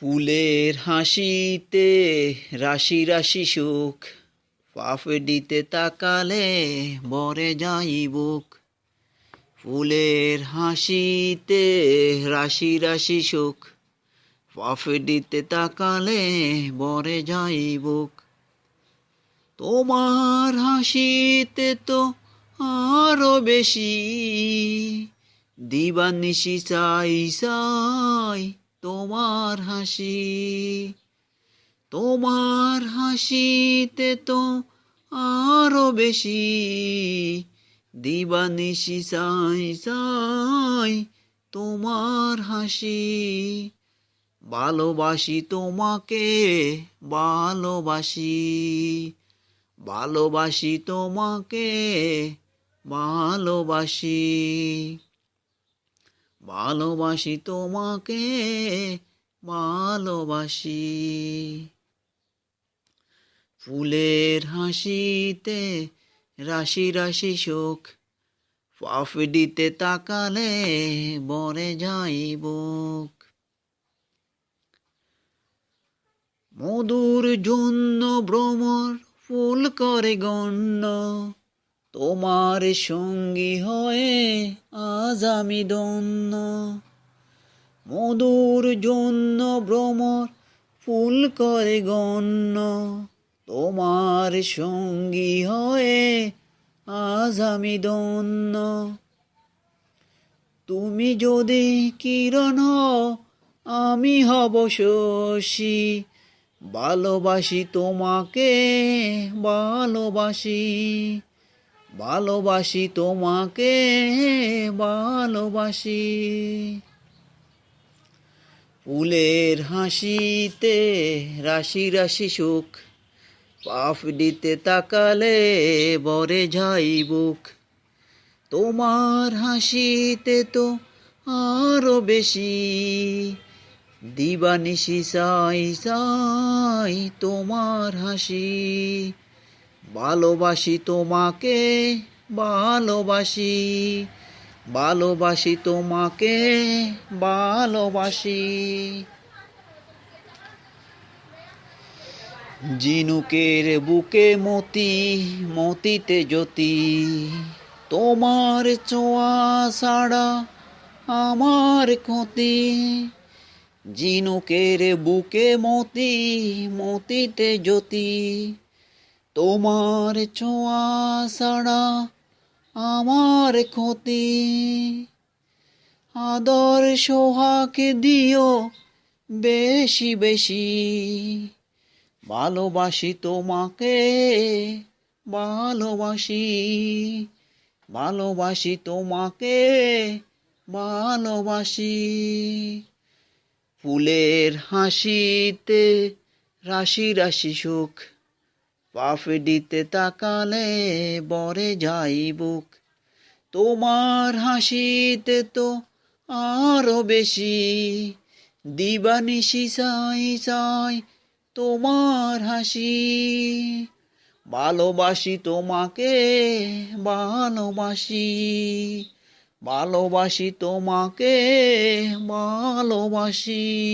ফুলের হাসিতে রাশি রাশি সুখ পাফডিতে তাকালে বরে যাই বুক। ফুলের হাসিতে রাশি রাশি সুখ পাফডিতে তাকালে বরে যাই বুক। তোমার হাসিতে তো আরও বেশি, দিবানিশি চাই চাই তোমার হাসি, তোমার হাসিতে তো আরও বেশি দিবানিশি চাই চাই তোমার হাসি। ভালোবাসি তোমাকে, ভালোবাসি ভালোবাসি তোমাকে, ভালোবাসি। ভালোবাসি তোমাকে, ভালোবাসি। ফুলের হাসিতে রাশি রাশি শোক পাফডিতে তাকালে বনে যাই বুক। মধুর জন্য ভ্রমর ফুল করে গণ্য তোমার সঙ্গী হয়ে আজ আমি দন্য মধুর জন্য ভ্রমর ফুল করে গণ্য। তোমার সঙ্গী হয়ে আজ আমি দন্য তুমি যদি কিরণ আমি হব শশী। ভালোবাসি তোমাকে, ভালোবাসি। ভালোবাসি তোমাকে, ভালোবাসি। ফুলের হাসিতে রাশি রাশি সুখ পাফডিতে তাকালে বরে যাই বুক। তোমার হাসিতে তো আরও বেশি, দিবানিশি সাই সাই তোমার হাসি। ভালোবাসি তোমাকে, ভালোবাসি ভালোবাসি তোমাকে, ভালোবাসি। জিনুকের বুকে মতি, মতিতে জ্যোতি, তোমার ছোঁয়া ছাড়া আমার ক্ষতি। জিনুকের বুকে মতি, মতিতে জ্যোতি তোমার ছোঁয়া ছাড়া আমার ক্ষতি। আদর সোহাকে দিও বেশি বেশি। ভালোবাসি তোমাকে, ভালোবাসি। ভালোবাসি তোমাকে, ভালোবাসি। ফুলের হাসিতে রাশি রাশি সুখ পাফডিতে তাকালে বরে যাই বুক। তোমার হাসিতে তো আরও বেশি। দিবানিশি চাই চাই তোমার হাসি। ভালোবাসি তোমাকে, ভালোবাসি। ভালোবাসি তোমাকে, ভালোবাসি।